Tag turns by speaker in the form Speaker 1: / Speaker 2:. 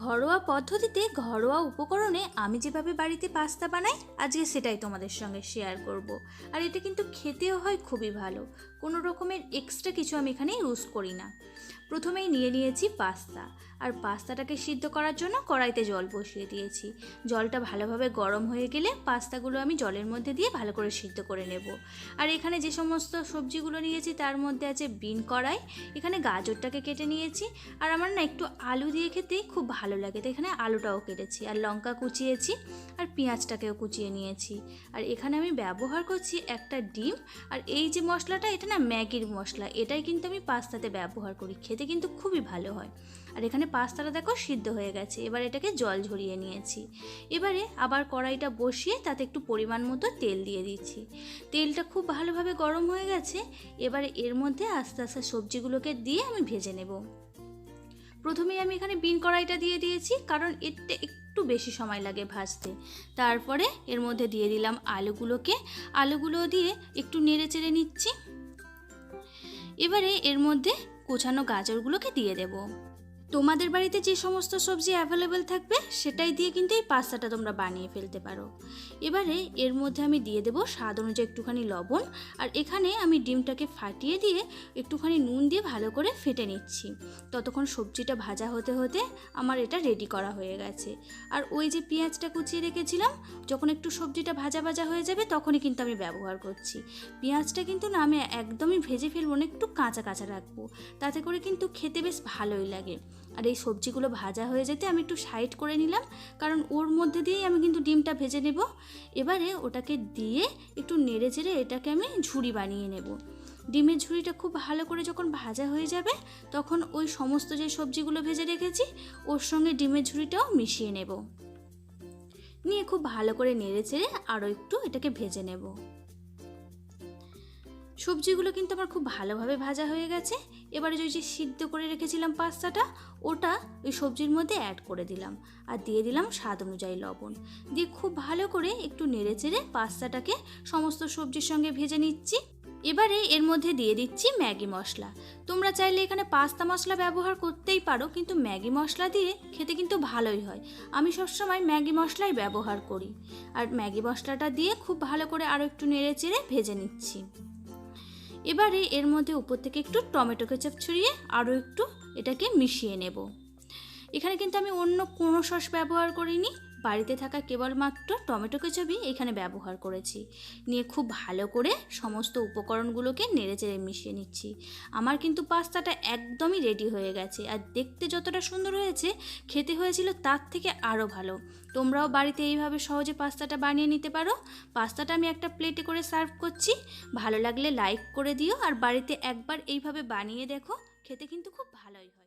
Speaker 1: ঘরোয়া পদ্ধতিতে ঘরোয়া উপকরণে আমি যেভাবে বাড়িতে পাস্তা বানাই, আজকে সেটাই তোমাদের সঙ্গে শেয়ার করব। আর এটা কিন্তু খেতেও হয় খুবই ভালো। কোনো রকমের এক্সট্রা কিছু আমি এখানে ইউজ করি না। প্রথমেই নিয়ে নিয়েছি পাস্তা। আর পাস্তাটাকে সিদ্ধ করার জন্য কড়াইতে জল বসিয়ে দিয়েছি। জলটা ভালোভাবে গরম হয়ে গেলে পাস্তাগুলো আমি জলের মধ্যে দিয়ে ভালো করে সিদ্ধ করে নেব। আর এখানে যে সমস্ত সবজিগুলো নিয়েছি তার মধ্যে আছে বিন কড়াই, এখানে গাজরটাকে কেটে নিয়েছি। আর আমার না একটু আলু দিয়ে খেতে খুব ভালো লাগে, তো এখানে আলুটাও কেটেছি। আর লঙ্কা কুচিয়েছি আর পেঁয়াজটাকেও কুচিয়ে নিয়েছি। আর এখানে আমি ব্যবহার করছি একটা ডিম। আর এই যে মশলাটা, এটা না ম্যাগির মশলা, এটাই কিন্তু আমি পাস্তাতে ব্যবহার করি, খেতে কিন্তু খুবই ভালো হয়। আর এখানে পাস্তাটা দেখো সিদ্ধ হয়ে গেছে। এবার এটাকে জল ঝরিয়ে নিয়েছি। এবারে আবার কড়াইটা বসিয়ে তাতে একটু পরিমাণ মতো তেল দিয়ে দিচ্ছি। তেলটা খুব ভালোভাবে গরম হয়ে গেছে। এবারে এর মধ্যে আস্তে আস্তে সবজিগুলোকে দিয়ে আমি ভেজে নেব। প্রথমেই আমি এখানে বিন কড়াইটা দিয়ে দিয়েছি, কারণ এতে একটু বেশি সময় লাগে ভাজতে। তারপরে এর মধ্যে দিয়ে দিলাম আলুগুলোকে। আলুগুলো দিয়ে একটু নেড়ে চেড়ে নিচ্ছি। এবারে এর মধ্যে কোচানো গাজরগুলোকে দিয়ে দেব। তোমাদের বাড়িতে যে সমস্ত সবজি অ্যাভেলেবেল থাকবে, সেটাই দিয়ে কিন্তু এই পাস্তাটা তোমরা বানিয়ে ফেলতে পারো। এবারে এর মধ্যে আমি দিয়ে দেবো স্বাদ অনুযায়ী একটুখানি লবণ, আর এখানে আমি ডিমটাকে ফাটিয়ে দিয়ে একটুখানি নুন দিয়ে ভালো করে ফেটে নিচ্ছি। ততক্ষণ সবজিটা ভাজা হতে হতে আমার এটা রেডি করা হয়ে গেছে। আর ওই যে পেঁয়াজটা কুচিয়ে রেখেছিলাম, যখন একটু সবজিটা ভাজা ভাজা হয়ে যাবে, তখনই কিন্তু আমি ব্যবহার করছি। পেঁয়াজটা কিন্তু না, আমি একদমই ভেজে ফেলব না, একটু কাঁচা কাঁচা রাখব। তাতে করে কিন্তু খেতে বেশ ভালোই লাগে। আর এই সবজিগুলো ভাজা হয়ে যেতে আমি একটু সাইড করে নিলাম, কারণ ওর মধ্যে দিয়েই আমি কিন্তু ডিমটা ভেজে নেব। এবারে ওটাকে দিয়ে একটু নেড়ে চেড়ে এটাকে আমি ঝুড়ি বানিয়ে নেব। ডিমের ঝুড়িটা খুব ভালো করে যখন ভাজা হয়ে যাবে, তখন ওই সমস্ত যে সবজিগুলো ভেজে রেখেছি, ওর সঙ্গে ডিমের ঝুড়িটাও মিশিয়ে নেব। নিয়ে খুব ভালো করে নেড়ে চেড়ে আরও একটু এটাকে ভেজে নেব। সবজিগুলো কিন্তু আমার খুব ভালোভাবে ভাজা হয়ে গেছে। এবারে যে ওই যে সিদ্ধ করে রেখেছিলাম পাস্তাটা, ওটা ওই সবজির মধ্যে অ্যাড করে দিলাম। আর দিয়ে দিলাম স্বাদ অনুযায়ী লবণ। দিয়ে খুব ভালো করে একটু নেড়ে চেড়ে পাস্তাটাকে সমস্ত সবজির সঙ্গে ভেজে নিচ্ছি। এবারে এর মধ্যে দিয়ে দিচ্ছি ম্যাগি মশলা। তোমরা চাইলে এখানে পাস্তা মশলা ব্যবহার করতেই পারো, কিন্তু ম্যাগি মশলা দিয়ে খেতে কিন্তু ভালোই হয়। আমি সবসময় ম্যাগি মশলাই ব্যবহার করি। আর ম্যাগি মশলাটা দিয়ে খুব ভালো করে আরও একটু নেড়ে চেড়ে ভেজে নিচ্ছি। এবারে এর মধ্যে উপর থেকে একটু টমেটো কেচাপ ছড়িয়ে আরও একটু এটাকে মিশিয়ে নেব। এখানে কিন্তু আমি অন্য কোনো সস ব্যবহার করিনি। বাড়িতে থাকা কেবলমাত্র টমেটো কেচাপই এখানে ব্যবহার করেছি। নিয়ে খুব ভালো করে সমস্ত উপকরণগুলোকে নেড়ে চেড়ে মিশিয়ে নিচ্ছি। আমার কিন্তু পাস্তাটা একদমই রেডি হয়ে গেছে। আর দেখতে যতটা সুন্দর হয়েছে, খেতে হয়েছিল তার থেকে আরও ভালো। তোমরাও বাড়িতে এইভাবে সহজে পাস্তাটা বানিয়ে নিতে পারো। পাস্তাটা আমি একটা প্লেটে করে সার্ভ করছি। ভালো লাগলে লাইক করে দিও। আর বাড়িতে একবার এইভাবে বানিয়ে দেখো। খেতে কিন্তু খুব ভালোই হয়।